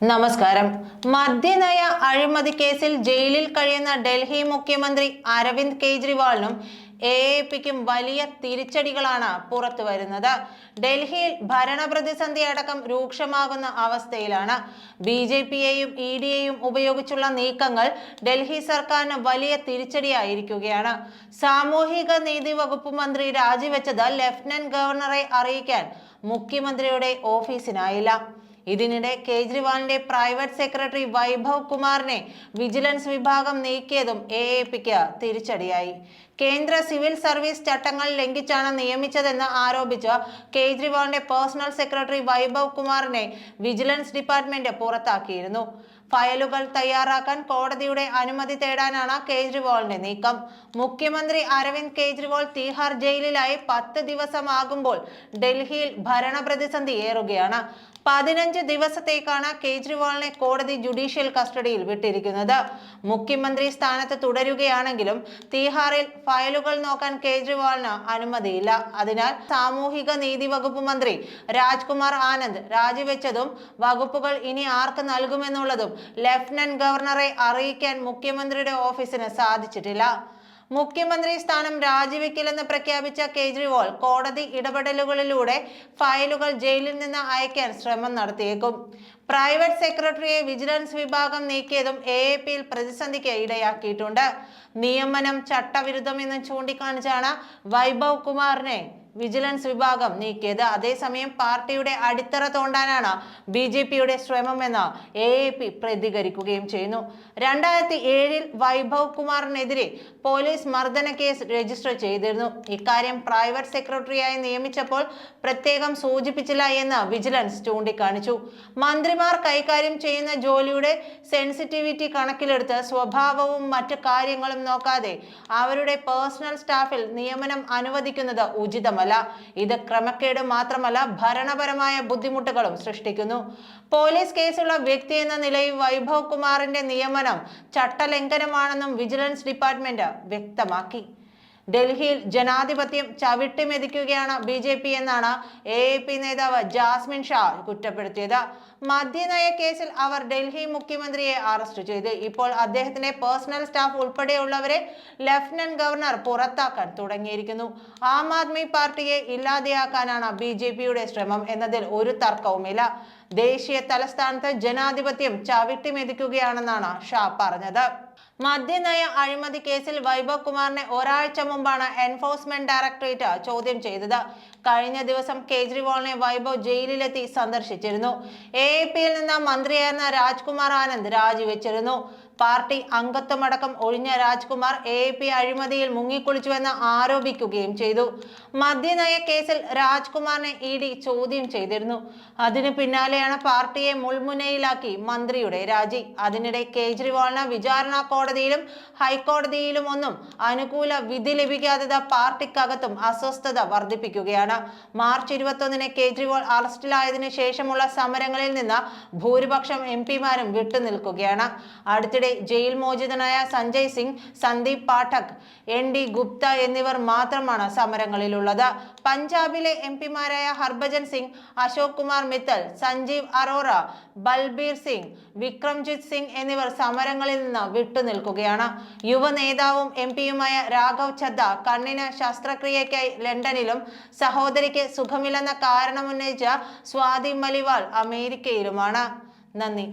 നമസ്കാരം. മദ്യനയ അഴിമതി കേസിൽ ജയിലിൽ കഴിയുന്ന ഡൽഹി മുഖ്യമന്ത്രി അരവിന്ദ് കെജ്രിവാളിനും എ പിക്കും വലിയ തിരിച്ചടികളാണ് പുറത്തു വരുന്നത്. ഡൽഹിയിൽ ഭരണപ്രതിസന്ധി അടക്കം രൂക്ഷമാകുന്ന അവസ്ഥയിലാണ് ബി ജെ പിയെയും ഇ ഡിയെയും ഉപയോഗിച്ചുള്ള നീക്കങ്ങൾ ഡൽഹി സർക്കാരിന് വലിയ തിരിച്ചടിയായിരിക്കുകയാണ്. സാമൂഹിക നീതി വകുപ്പ് മന്ത്രി രാജിവെച്ചത് ലഫ്റ്റനന്റ് ഗവർണറെ അറിയിക്കാൻ മുഖ്യമന്ത്രിയുടെ ഓഫീസിനായില്ല. ഇതിനിടെ കേജ്രിവാളിന്റെ പ്രൈവറ്റ് സെക്രട്ടറി വൈഭവ് കുമാറിനെ വിജിലൻസ് വിഭാഗം നീക്കിയതും എ എ പിക്ക് തിരിച്ചടിയായി. കേന്ദ്ര സിവിൽ സർവീസ് ചട്ടങ്ങൾ ലംഘിച്ചാണ് നിയമിച്ചതെന്ന് ആരോപിച്ച് കേജ്രിവാളിന്റെ പേഴ്സണൽ സെക്രട്ടറി വൈഭവ് കുമാറിനെ വിജിലൻസ് ഡിപ്പാർട്ട്മെന്റ് പുറത്താക്കിയിരുന്നു. ഫയലുകൾ തയ്യാറാക്കാൻ കോടതിയുടെ അനുമതി തേടാനാണ് കേജ്രിവാളിന്റെ നീക്കം. മുഖ്യമന്ത്രി അരവിന്ദ് കേജ്രിവാൾ തീഹാർ ജയിലിലായി പത്ത് ദിവസമാകുമ്പോൾ ഡൽഹിയിൽ ഭരണ പ്രതിസന്ധി ഏറുകയാണ്. പതിനഞ്ച് ദിവസത്തേക്കാണ് കേജ്രിവാളിനെ കോടതി ജുഡീഷ്യൽ കസ്റ്റഡിയിൽ വിട്ടിരിക്കുന്നത്. മുഖ്യമന്ത്രി സ്ഥാനത്ത് തുടരുകയാണെങ്കിലും തീഹാറിൽ ഫയലുകൾ നോക്കാൻ കേജ്രിവാളിന് അനുമതിയില്ല. അതിനാൽ സാമൂഹിക നീതി വകുപ്പ് മന്ത്രി രാജ്കുമാർ ആനന്ദ് രാജിവെച്ചതും വകുപ്പുകൾ ഇനി ആർക്ക് നൽകുമെന്നുള്ളതും ലഫ്റ്റനന്റ് ഗവർണറെ അറിയിക്കാൻ മുഖ്യമന്ത്രിയുടെ ഓഫീസിന് സാധിച്ചിട്ടില്ല. മുഖ്യമന്ത്രി സ്ഥാനം രാജിവെക്കില്ലെന്ന് പ്രഖ്യാപിച്ച കേജ്രിവാൾ കോടതി ഇടപെടലുകളിലൂടെ ഫയലുകൾ ജയിലിൽ നിന്ന് അയക്കാൻ ശ്രമം നടത്തിയേക്കും. പ്രൈവറ്റ് സെക്രട്ടറിയെ വിജിലൻസ് വിഭാഗം നീക്കിയതും എ എ പിയിൽ പ്രതിസന്ധിക്ക് ഇടയാക്കിയിട്ടുണ്ട്. നിയമനം ചട്ടവിരുദ്ധമെന്ന് ചൂണ്ടിക്കാണിച്ചാണ് വൈഭവ് കുമാറിനെ വിജിലൻസ് വിഭാഗം നീക്കിയത്. അതേസമയം പാർട്ടിയുടെ അടിത്തറ തോണ്ടാനാണ് ബി ജെ പിയുടെ ശ്രമമെന്ന് എ എ പി പ്രതികരിക്കുകയും ചെയ്യുന്നു. രണ്ടായിരത്തി ഏഴിൽ വൈഭവ് കുമാറിനെതിരെ പോലീസ് മർദ്ദന കേസ് രജിസ്റ്റർ ചെയ്തിരുന്നു. ഇക്കാര്യം പ്രൈവറ്റ് സെക്രട്ടറിയായി നിയമിച്ചപ്പോൾ പ്രത്യേകം സൂചിപ്പിച്ചില്ല എന്ന് വിജിലൻസ് ചൂണ്ടിക്കാണിച്ചു. മന്ത്രിമാർ കൈകാര്യം ചെയ്യുന്ന ജോലിയുടെ സെൻസിറ്റിവിറ്റി കണക്കിലെടുത്ത് സ്വഭാവവും മറ്റു കാര്യങ്ങളും നോക്കാതെ അവരുടെ പേഴ്സണൽ സ്റ്റാഫിൽ നിയമനം അനുവദിക്കുന്നത് ഉചിതമല്ല. ഇത് ക്രമക്കേട് മാത്രമല്ല ഭരണപരമായ ബുദ്ധിമുട്ടുകളും സൃഷ്ടിക്കുന്നു. പോലീസ് കേസുള്ള വ്യക്തി എന്ന നിലയിൽ വൈഭവ് കുമാറിന്റെ നിയമനം ചട്ടലംഘനമാണെന്നും വിജിലൻസ് ഡിപ്പാർട്ട്മെന്റ് വ്യക്തമാക്കി. ഡൽഹിയിൽ ജനാധിപത്യം ചവിട്ടിമെതിക്കുകയാണ് ബി ജെ പി എന്നാണ് എ പി നേതാവ് ജാസ്മിൻ ഷാ കുറ്റപ്പെടുത്തിയത്. മദ്യനയ കേസിൽ അവർ ഡൽഹി മുഖ്യമന്ത്രിയെ അറസ്റ്റ് ചെയ്തു. ഇപ്പോൾ അദ്ദേഹത്തിന്റെ പേഴ്സണൽ സ്റ്റാഫ് ഉൾപ്പെടെയുള്ളവരെ ലഫ്റ്റനന്റ് ഗവർണർ പുറത്താക്കാൻ തുടങ്ങിയിരിക്കുന്നു. ആം ആദ്മി പാർട്ടിയെ ഇല്ലാതെയാക്കാനാണ് ബി ജെ പിയുടെ ശ്രമം എന്നതിൽ ഒരു തർക്കവുമില്ല. ദേശീയ തലസ്ഥാനത്ത് ജനാധിപത്യം ചവിട്ടിമെതിക്കുകയാണെന്നാണ് ഷാ പറഞ്ഞത്. മദ്യനയ അഴിമതി കേസിൽ വൈഭവ് കുമാറിനെ ഒരാഴ്ച മുമ്പാണ് എൻഫോഴ്സ്മെന്റ് ഡയറക്ടറേറ്റ് ചോദ്യം ചെയ്തത്. കഴിഞ്ഞ ദിവസം കേജ്രിവാളിനെ വൈഭവ് ജയിലിലെത്തി സന്ദർശിച്ചിരുന്നു. എ പിയിൽ നിന്ന് മന്ത്രിയായിരുന്ന രാജ്കുമാർ ആനന്ദ് രാജിവെച്ചിരുന്നു. പാർട്ടി അംഗത്വമടക്കം ഒഴിഞ്ഞ രാജ്കുമാർ എ പി അഴിമതിയിൽ മുങ്ങിക്കുളിച്ചുവെന്ന് ആരോപിക്കുകയും ചെയ്തു. മദ്യനയ കേസിൽ രാജ്കുമാറിനെ ഇ ഡി ചോദ്യം ചെയ്തിരുന്നു. അതിനു പിന്നാലെയാണ് പാർട്ടിയെ മുൾമുനയിലാക്കി മന്ത്രിയുടെ രാജി. അതിനിടെ കേജ്രിവാളിന് വിചാരണ കോടതിയിലും ഹൈക്കോടതിയിലും ഒന്നും അനുകൂല വിധി ലഭിക്കാത്തത് പാർട്ടിക്കകത്തും അസ്വസ്ഥത വർദ്ധിപ്പിക്കുകയാണ്. മാർച്ച് ഇരുപത്തൊന്നിന് കേജ്രിവാൾ അറസ്റ്റിലായതിനു ശേഷമുള്ള സമരങ്ങളിൽ നിന്ന് ഭൂരിപക്ഷം എം പിമാരും വിട്ടുനിൽക്കുകയാണ്. അടുത്തിടെ ജയിൽ മോചിതനായ സഞ്ജയ് സിംഗ് സന്ദീപ് പാഠക് എൻ ഡി ഗുപ്ത എന്നിവർ മാത്രമാണ് സമരങ്ങളിലുള്ളത്. പഞ്ചാബിലെ എം പിമാരായ ഹർഭജൻ സിംഗ് അശോക് കുമാർ മിത്തൽ സഞ്ജീവ് അറോറ ബൽബീർ സിംഗ് വിക്രംജിത് സിംഗ് എന്നിവർ സമരങ്ങളിൽ നിന്ന് വിട്ടുനിൽക്കുകയാണ്. യുവ നേതാവും എം പിയുമായ രാഘവ് ചദ്ദ കണ്ണിന് ശസ്ത്രക്രിയയ്ക്കായി ലണ്ടനിലും സഹോദരിക്ക് സുഖമില്ലെന്ന കാരണമുന്നയിച്ച സ്വാതി മലിവാൾ അമേരിക്കയിലുമാണ്. നന്ദി.